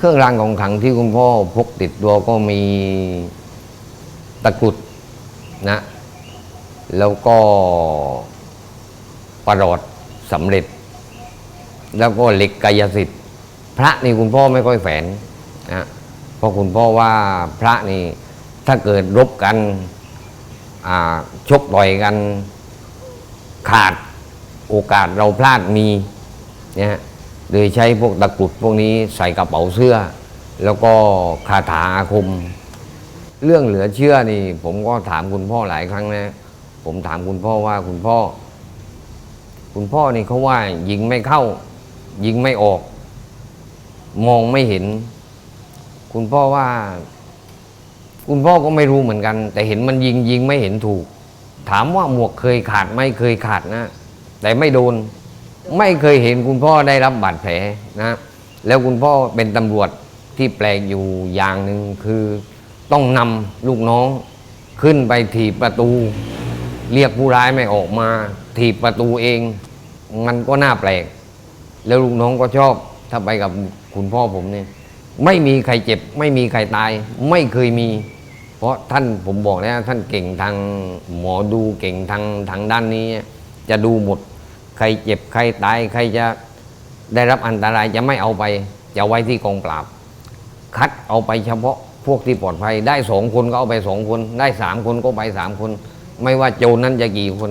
เครื่องรางของขลังที่คุณพ่อพกติดตัวก็มีตะกรุดนะ แล้วก็ประหลอดสำเร็จ แล้วก็เหล็กกายสิทธิ์ พระนี่คุณพ่อไม่ค่อยแฝนนะเพราะคุณพ่อว่าพระนี่ถ้าเกิดรบกันชกต่อยกันขาดโอกาสเราพลาดมีเนี่ย โดยใช้พวกตะกรุดพวกนี้ใส่กระเป๋าเสื้อ แล้วก็คาถาอาคม เรื่องเหลือเชื่อนี่ ผมก็ถามคุณพ่อหลายครั้งนะ ผมถามคุณพ่อว่าคุณพ่อ คุณพ่อนี่เขาว่ายิงไม่เข้า ยิงไม่ออก มองไม่เห็น คุณพ่อว่า คุณพ่อก็ไม่รู้เหมือนกัน แต่เห็นมันยิงยิงไม่เห็นถูก ถามว่าหมวกเคยขาดไหม่เคยขาดนะ แต่ไม่โดน ไม่เคยเห็นคุณพ่อได้รับบาดแผลนะแล้วคุณพ่อเป็นตำรวจที่แปลกอยู่อย่างหนึ่งคือต้องนำลูกน้องขึ้นไปถีบประตู เรียกผู้ร้ายไม่ออกมา ถีบประตูเอง มันก็น่าแปลก แล้วลูกน้องก็ชอบถ้าไปกับคุณพ่อผมเนี่ยไม่มีใครเจ็บ ไม่มีใครตาย ไม่เคยมี เพราะท่านผมบอกแล้วท่านเก่งทางหมอดูเก่งทางทางด้านนี้ จะดูหมด ใครเจ็บใครตายใครจะได้รับอันตรายจะไม่เอาไป จะไว้ที่กองปราบ คัดเอาไปเฉพาะพวกที่ปลอดภัย ได้สองคนก็เอาไปสองคน ได้สามคนก็ไปสามคน ไม่ว่าโจรนั้นจะกี่คน